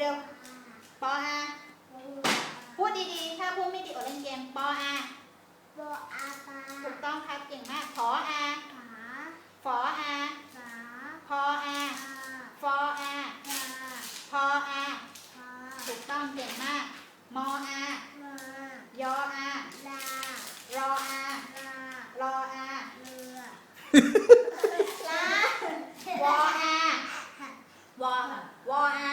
เร็วๆปออาพูดดีๆ ถ้าพูดไม่ดีอดเล่นเกมปออาปออาปาถูกต้องครับเก่งมากขออาขาฝออาขออาฟออาพออาถูกต้องเก่งมากมออายออารออารออาเรือลาวออาวอวออา